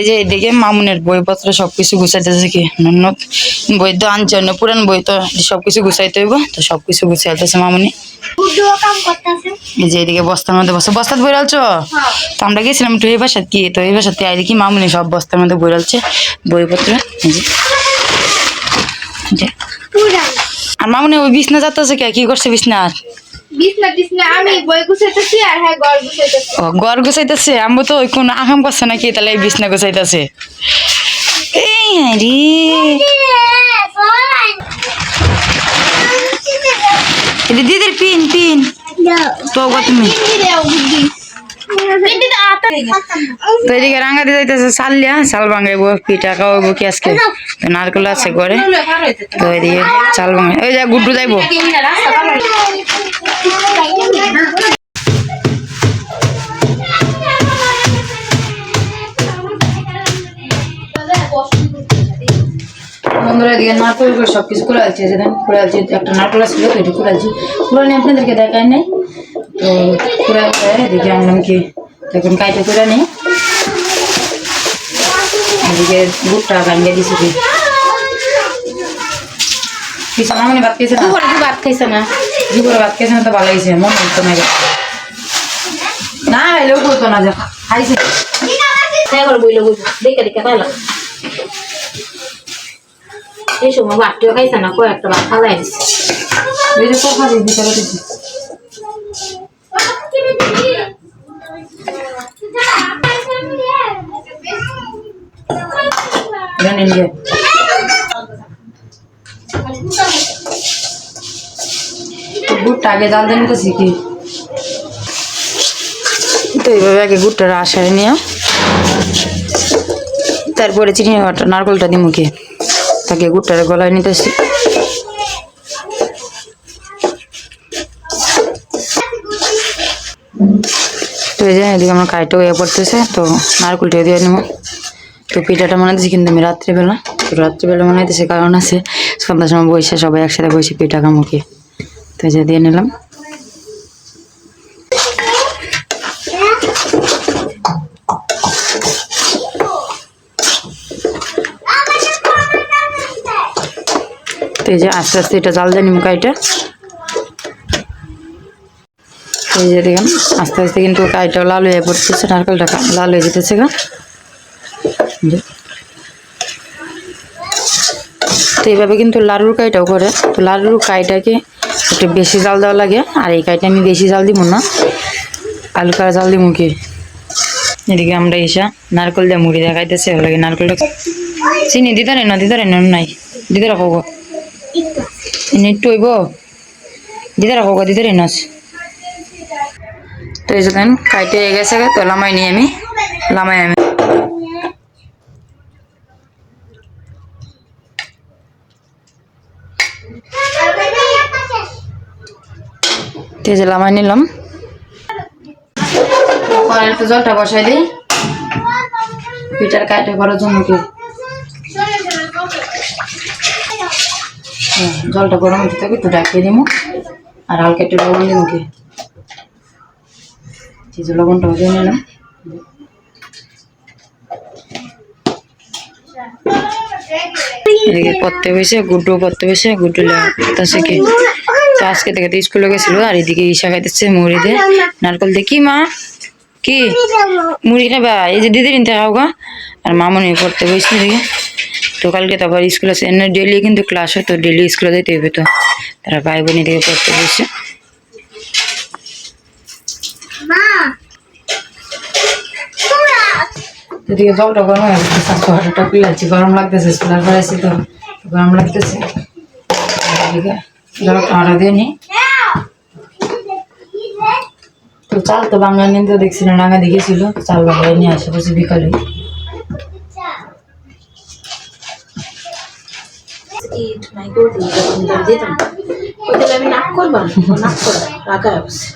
এই যে এদিকে মামুনের বইপত্র সবকিছু গুছাইতেছে কি? নন্নত বই তো আনছে অন্য পুরান বই তো সবকিছু গুছাইতে হইব তো সবকিছু গুছাইতেছে মামুনি। এই যে এদিকে বস্তার মধ্যে বস্তা বস্তাত বই রালছো? তো আমরা গেছিলাম একটু এই বাসার কি তো এই বাসাতে আইলে কি মামুনি সব বস্তার মধ্যে বই রালছে বইপত্র? আর মামুনি ওই বিছনা যাচ্ছে কে? কি করছে বিছনার? বিছনা টিছনা আমি বই হ্যাঁ ঘর গুছাইতেছি। আমি তো ওই কোন আকাম করছে নাকি, তাহলে এই বিছনা গুছাইতেছে। এই দিদির পিন পিন। তো তুমি। তো এদিকে রাঙ্গা দিয়ে যাইতেছে, চাল লিয়া, চাল ভাঙাইবো পিঠা খাওয়াবো কি আজকে? নারকেল আছে ঘরে। তো এদিকে চাল ভাঙাই ওই যা, গুড্ডু যাইবো। বন্ধুরা, এদিকে নারকেল সব কিছু করে সেদিন করে একটা নারকেল ছিল তো, এটা করে আলছি। পুরো নিয়ে আপনাদেরকে তো করে কি এখন কাইটে করে নেই। এদিকে গুড়টা গাঙ্গে দিছি কি কিছু মানে ভাত খেয়েছে না? ভাত খাইছে না। দুপুরে ভাত খেয়েছে না তো ভালো হয়েছে। মন হতো না। না, এলেও করতো না যে, খাইছে। দেখে দেখে পাইলাম এই সময় বাটিও খাইছে না, কয়েকটা ভাত খালাই দিছে। ওই গুড়টা আগে জাল দেন তো শিখি তো এইভাবে আগে গুড়টা আশায় নিয়ে তারপরে চিনি নারকলটা দিই মুখে তাকে গুড়টারে গলায় নিতেছি। তো আমার কাইটা হয়ে পড়তেছে, তো নারকলটা দিয়ে নেব তো পিঠাটা হচ্ছে কিন্তু আমি রাত্রিবেলা। তো রাত্রিবেলা হইতেছে কারণ আছে, সন্ধ্যার সময় বসে সবাই একসাথে বসে পিঠা কামুকে যে দিয়ে নিলাম। এই যে আস্তে আস্তে এটা জাল দিয়ে নিবো কাইটা। এই যে দেখেন, আস্তে আস্তে কিন্তু কাইটাও লাল হয়ে পড়তেছে, নারকেলটা লাল হয়ে যেতেছে গা। তো এইভাবে কিন্তু লাড়ুর কাইটাও করে। তো লাড়ুর কাইটাকে একটু বেশি জাল দেওয়া লাগে, আর এই কাইটা আমি বেশি জাল দিব না। আলু কারা জাল দিব কি? এদিকে আমরা এসা নারকেল দিয়ে মুড়ি দেখাইতেছে ভালো লাগে নারকেলটা চিনি দিতে না দিতে না, নাই। দিতে রাখো গো। একটু হইব? দিতে রাখো গো দিতে নাচ তো এই যে কাইটে গেছে তো লামাই নিয়ে আমি। লামাই আমি। এই লামাই নিলাম। জলটা বসাই দিই। পিঠার কাটে করার জন্য কি জলটা গরম হতে থাকে একটু ডাকিয়ে দিব আর হালকা একটু লবণ দিব কি? যে লবণটা দিয়ে নিলাম। এদিকে পড়তে বসে, গুড্ডু পড়তে বসে, গুড্ডু লাগতেছে কি? তো আজকে থেকে তো স্কুলে গেছিল, আর এদিকে ইসা খাইতেছে মুড়ি দিয়ে নারকল দিয়ে, কি মা? কি? মুড়ি খাবা এই যে দিদির ইনতে খাও গা। আর মামনি পড়তে বসে এদিকে। তো কালকে তো আবার স্কুল আছে এমনি ডেলি কিন্তু ক্লাস হয়, তো ডেলি স্কুলে যেতে হবে তো। তারা ভাই বোন এদিকে পড়তে বসে মা এদিকে গরম হয়ে গেছে গরম লাগতেছে স্কুলার তো, গরম লাগতেছে। জলটা হাঁটা দিয়ে তো চাল তো বাংলা নিতে দেখছিল নাগা দেখেছিল। চাল বাংলায় নিয়ে আসে বসে বিকালে। আমি নাক করবা নাক করা রাখা আছে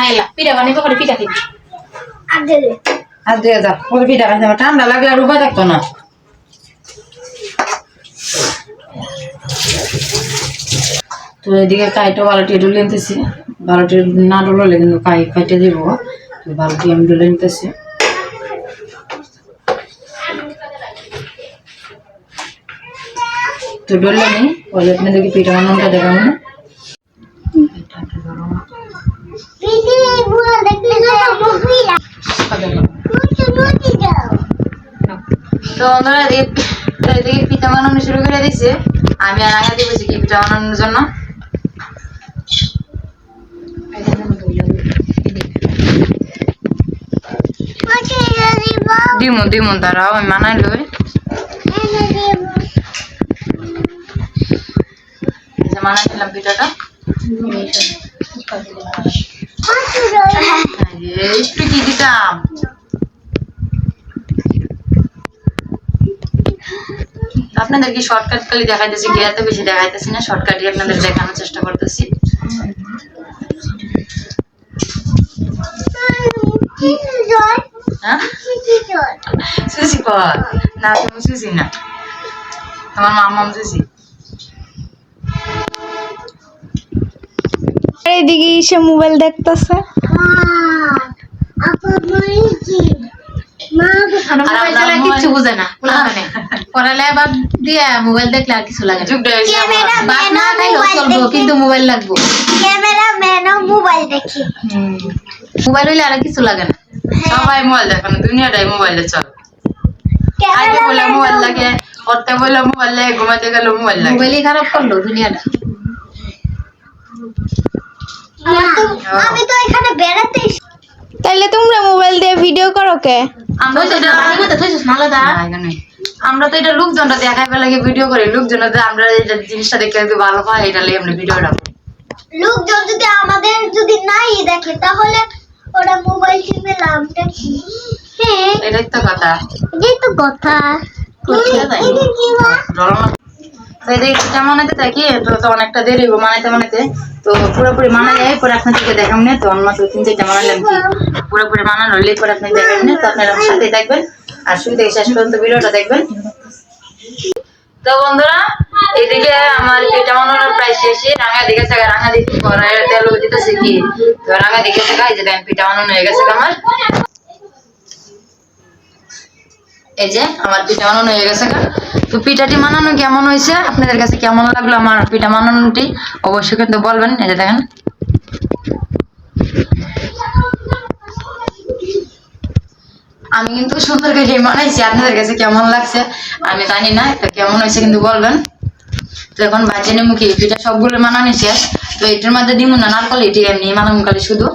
আইলা পিঠা পিঠা আর দিয়ে যা পিঠা ঠান্ডা লাগলে আর উপায় থাকতো না। তো এদিকে কাইটা বারোটি ডুলে নিতেছি। বারোটি না ডুলালে কিন্তু কাই কাইটে দিব। তো বারোটি আমি ডুলে নিতেছি। তো ডললে নি আপনাদেরকে পিঠা বানানোটা দেখাবো না। তো আমরা এদিকে পিঠা বানানো শুরু করে দিছে আমি আর কি পিঠা বানানোর জন্য। দিমু দিমু দাঁড়াও আমি মানাই লই। মানাই নিলাম পিঠাটা। একটু কি দিতাম? আপনাদের কি শর্টকাট খালি দেখাইতেছি কি এত বেশি দেখাইতেছি না শর্টকাটই আপনাদের দেখানোর চেষ্টা করতেছি। হ্যাঁ? সুসি কর। না তুমি সুসি না। মামাম সুসি এদিকে এসে মোবাইল দেখতেছে। মোবাইল বুঝে না। পড়ালে বাদ দিয়ে মোবাইল দেখলে আর কিছু লাগে না। যুগটা হয়েছে আমার। বাদ না খাইলেও চলবো কিন্তু মোবাইল লাগবো। ক্যামেরা ম্যানও মোবাইল দেখি। মোবাইল হইলে আর কিছু লাগে না। সবাই মোবাইল দেখো না দুনিয়াটাই মোবাইলে চল। বলে মোবাইল লাগে করতে বলে মোবাইল লাগে ঘুমাতে গেলে মোবাইল লাগে। মোবাইলই খারাপ করল দুনিয়াটা। আমি তো এখানে বেড়াতে তাহলে তোমরা মোবাইল দিয়ে ভিডিও করো কে? আমরা তো এটা আলাদা? না, এখানে। আমরা তো এটা লোকজনটা দেখাইবার লাগে ভিডিও করি লোকজনটা আমরা এটা জিনিসটা দেখে যদি ভালো হয় এটা লাগে আমরা ভিডিওটা করি লোকজন যদি আমাদের যদি নাই দেখে তাহলে ওরা মোবাইল টিপে লাভটা কি হ্যাঁ এটাই তো কথা। এটাই তো কথা। দেয়। এটা কি? পুরোপুরি মানা যায় পরে আপনাদেরকে দেখাম না, তো তিন চারটা মানালাম মানানো হলে পরে আপনি দেখাম না, তো আর শুরু থেকে শেষ পর্যন্ত ভিডিওটা দেখবেন। তো বন্ধুরা, এদিকে আমার পিঠা বানানোর প্রায় শেষে রাঙা দিকে থাকা, রাঙা দিকে তেল দিতেছে কি? তো রাঙা দিকে থাকা, এই যে পিঠা বানানো হয়ে গেছে আমার। এই যে, আমার পিঠা বানানো হয়ে গেছে। তো পিঠাটি বানানো কেমন হয়েছে? আপনাদের কাছে কেমন লাগল আমার পিঠা বানানোটি? অবশ্যই কিন্তু বলবেন, এই যে দেখেন। আমি কিন্তু সুন্দর করে বানাইছি, আপনাদের কাছে কেমন লাগছে? আমি জানি না, তো কেমন হয়েছে কিন্তু বলবেন। তো এখন বাজে নেব পিঠা সবগুলো মানানো শেষ। তো এটার মধ্যে দিব না, নারকল? এটি এমনি মানানো কালি শুধু।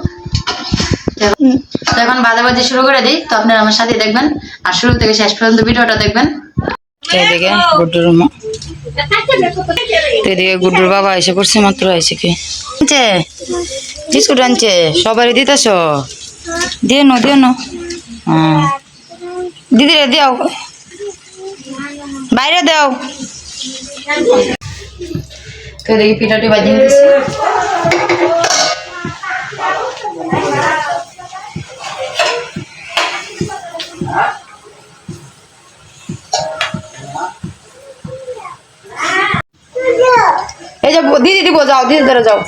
তো এখন- তো এখন বাজে বাজে শুরু করে দিই। তো আপনারা আমার সাথে দেখবেন। আর শুরু থেকে শেষ পর্যন্ত ভিডিওটা দেখবেন। এদিকে গুড্ডুর মা এদিকে গুড্ডুর বাবা এসে পড়ছে মাত্র এসে কি? আনছে? বিস্কুট আনছে? সবারই দিতেছ? দিয়ে নো দিয়ে নো হ্যাঁ। দিদি রে দাও বাইরে দাও। তো দেখি পিঠাটি বাজিয়ে দিচ্ছি। যাও দিদি ধরে যাও।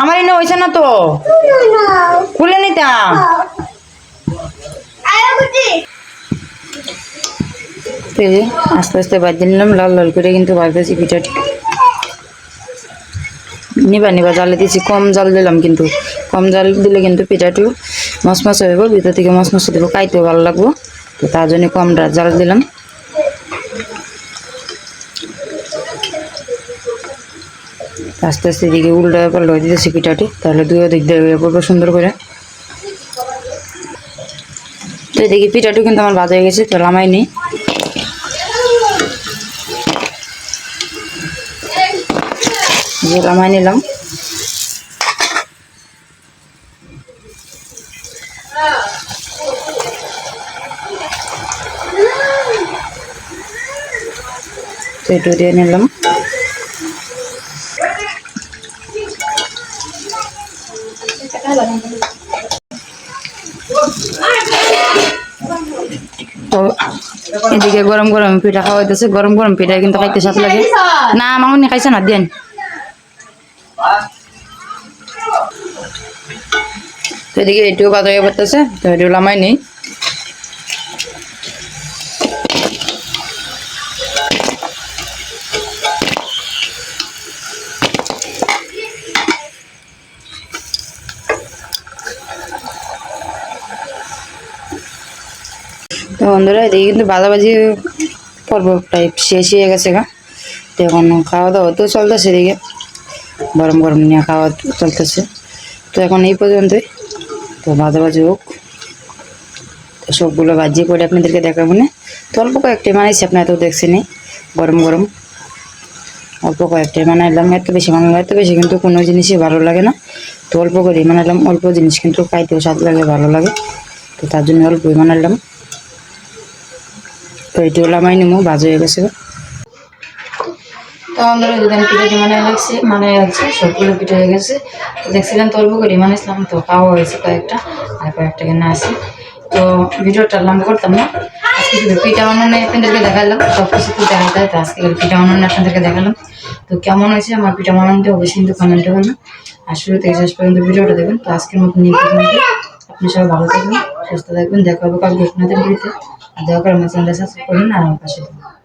আমার এনে হয়েছে না তো? খুলে নিতাম। আস্তে আস্তে বাজিয়ে নিলাম, লাল লাল করে কিন্তু ভাজতেছি পিঠাটি। নিবা নিবা, জালে দিয়েছি, কম জাল দিলাম কিন্তু। কম জাল দিলে কিন্তু পিঠাটিও মশমশ হইব, ভিতর থেকে মশমশ দেবো খাইতেও ভালো লাগবো। তো তার জন্য কম জাল দিলাম। আস্তে আস্তে এদিকে উল্টা পাল্টা দিতেছি পিঠাটি, তাহলে দুই দিক দিয়ে হয়ে পড়ব সুন্দর করে। তো এদিকে পিঠাটি কিন্তু আমার ভাজা হয়ে গেছে, তো লামাই নেই যে লামাই নিলাম। তো এটু দিয়ে নিলাম। তো এদিকে গরম গরম পিঠা খাওয়া হইতেছে। গরম গরম পিঠা কিন্তু খাইতে সাথে লাগে। না মামনি খাইছে না, দেন। তো এদিকে এটিও বাজারে পড়তেছে, তো এটিও লামাই নেই তো বন্ধুরা, এদিকে কিন্তু বাজাবাজি পর্ব প্রায় শেষ হয়ে গেছে গা। তো এখন খাওয়া দাওয়া তো চলতেছে এদিকে। গরম গরম নিয়ে খাওয়া চলতেছে। তো এখন এই পর্যন্তই। তো বাজাবাজি হোক। তো সবগুলো বাজি করে আপনাদেরকে দেখাবো না। তো অল্প কয়েকটাই বানাইছি, আপনারা তো দেখছেনি গরম গরম। অল্প কয়েকটাই বানাইলাম, এত বেশি বানালাম এত বেশি কিন্তু কোনো জিনিসই ভালো লাগে না। তো অল্প করেই বানাইলাম, অল্প জিনিস কিন্তু খাইতেও স্বাদ লাগে, ভালো লাগে। তো তার জন্য অল্পই বানাইলাম। তো এটি হলো আমার নিমু, বাজ হয়ে গেছে। তো আমরা আমি পিঠাটি মানে লাগছে মানে আছে, সবগুলো পিঠা হয়ে গেছে। তো দেখছিলাম তো অল্প করে বানাইছিলাম তো খাওয়া হয়েছে কয়েকটা, আর কয়েকটা কেনা আছে। তো ভিডিওটা লম্বা করতাম না। আজকে শুধু পিঠা বানানো আপনাদেরকে দেখালাম সব কিছু তো দেখাতে হয় তো আজকে পিঠা বানানো আপনাদেরকে দেখালাম। তো কেমন হয়েছে আমার পিঠা বানানোটা অবশ্যই কিন্তু কমেন্টে করবেন আর শুরু থেকে শেষ পর্যন্ত ভিডিওটা দেখবেন। তো আজকের মতো নিয়ে আপনি সবাই ভালো থাকবেন, সুস্থ থাকবেন, দেখা হবে কালকে আপনাদের ভিডিওতে। আর দয়া করে আমার চ্যানেলটা সাবস্ক্রাইব করবেন